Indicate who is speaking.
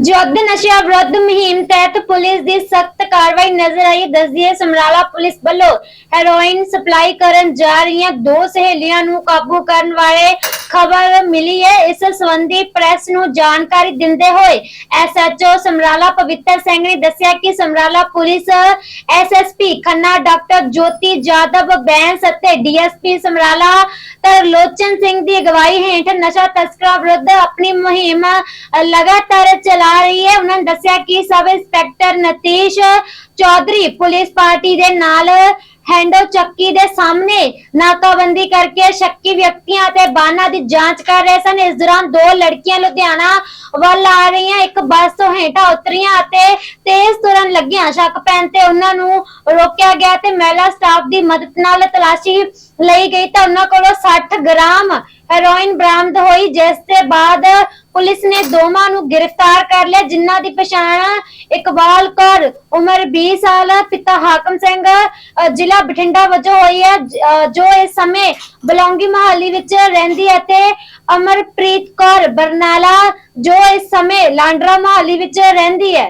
Speaker 1: ਜੁੱਧ ਨਸ਼ਾ ਵਿਰੁੱਧ ਮੁਹਿੰਮ ਤਹਿਤ ਪੁਲਿਸ ਦੀ ਸਖਤ ਕਾਰਵਾਈ ਨਜ਼ਰ ਆਈ। ਦੱਸਦੀ ਸਮਰਾਲਾ ਪੁਲਿਸ ਵੱਲੋਂ ਹੈਰੋਇਨ ਸਪਲਾਈ ਕਰਨ ਜਾ ਰਹੀਆਂ ਦੋ ਸਹੇਲੀਆਂ ਨੂੰ ਕਾਬੂ ਕਰਨ ਵਾਲੇ ਖਬਰ ਮਿਲੀ ਹੈ। ਇਸ ਸੰਬੰਧੀ ਪ੍ਰੈਸ ਨੂੰ ਜਾਣਕਾਰੀ ਦਿੰਦੇ ਹੋਏ ਐਸਐਚਓ ਸਮਰਾਲਾ ਪਵਿੱਤਰ ਸਿੰਘ ਨੇ ਦੱਸਿਆ ਕਿ Samrala police SSP Khanna, doctor Jyoti Jadhav, Bains ਅਤੇ ਡੀਐਸਪੀ ਸਮਰਾਲਾ ਤਰਲੋਚਨ ਸਿੰਘ ਦੀ ਅਗਵਾਈ ਹੇਠ ਨਸ਼ਾ ਤਸਕਰਾਂ ਵਿਰੁੱਧ ਆਪਣੀ ਮੁਹਿੰਮ ਲਗਾਤਾਰ ਚਲਾ ਰਹੀ ਹੈ। ਉਹਨਾਂ ਨੇ ਦੱਸਿਆ ਕਿ sub inspector Nitish Chaudhary police party ਦੇ ਨਾਲ ਹੈਂਡੋ ਚੱਕੀ ਦੇ ਸਾਹਮਣੇ ਨਾਕਾਬੰਦੀ ਕਰਕੇ ਸ਼ੱਕੀ ਵਿਅਕਤੀਆਂ ਅਤੇ ਬਾਨਾਂ ਦੀ ਜਾਂਚ ਕਰ ਰਹੇ ਸਨ। ਇਸ ਦੌਰਾਨ ਦੋ ਲੜਕੀਆਂ ਲੁਧਿਆਣਾ ਵੱਲ ਆ ਰਹੀਆਂ, ਇੱਕ ਬੱਸ ਤੋਂ ਹੇਠਾਂ ਉਤਰੀਆਂ ਅਤੇ ਤੇਜ਼ ਤੁਰਨ ਲੱਗੀਆਂ। ਸ਼ੱਕ ਪੈਣ ਤੇ ਉਹਨਾਂ ਨੂੰ ਰੋਕਿਆ ਗਿਆ ਤੇ ਮਹਿਲਾ ਸਟਾਫ ਦੀ ਮਦਦ ਨਾਲ ਤਲਾਸ਼ੀ ਲਈ ਗਈ ਤਾਂ ਉਹਨਾਂ ਕੋਲੋਂ 60 ਗ੍ਰਾਮ ਹੈਰੋਇਨ ਬਰਾਮਦ ਹੋਈ, ਜਿਸ ਦੇ ਬਾਅਦ ਪੁਲਿਸ ਨੇ ਦੋਵਾਂ ਨੂੰ ਗ੍ਰਿਫਤਾਰ ਕਰ ਲਿਆ ਜਿਨ੍ਹਾਂ ਦੀ ਪਛਾਣ ਇਕਬਾਲ ਕੌਰ ਉਮਰ 20 ਸਾਲ ਪਿਤਾ ਹਾਕਮ ਸਿੰਘ ਅ, ਜ਼ਿਲ੍ਹਾ ਬਠਿੰਡਾ ਵਜੋਂ ਹੋਈ ਹੈ ਜ- ਅ, ਜੋ ਇਸ ਸਮੇਂ ਬਲੌਂਗੀ ਮਹੱਲੀ ਵਿੱਚ ਰਹਿੰਦੀ ਹੈ ਤੇ ਅਮਰਪ੍ਰੀਤ ਕੌਰ ਬਰਨਾਲਾ ਜੋ ਇਸ ਸਮੇਂ ਲਾਂਡਰਾ ਮਹੱਲੀ ਵਿੱਚ ਰਹਿੰਦੀ ਹੈ।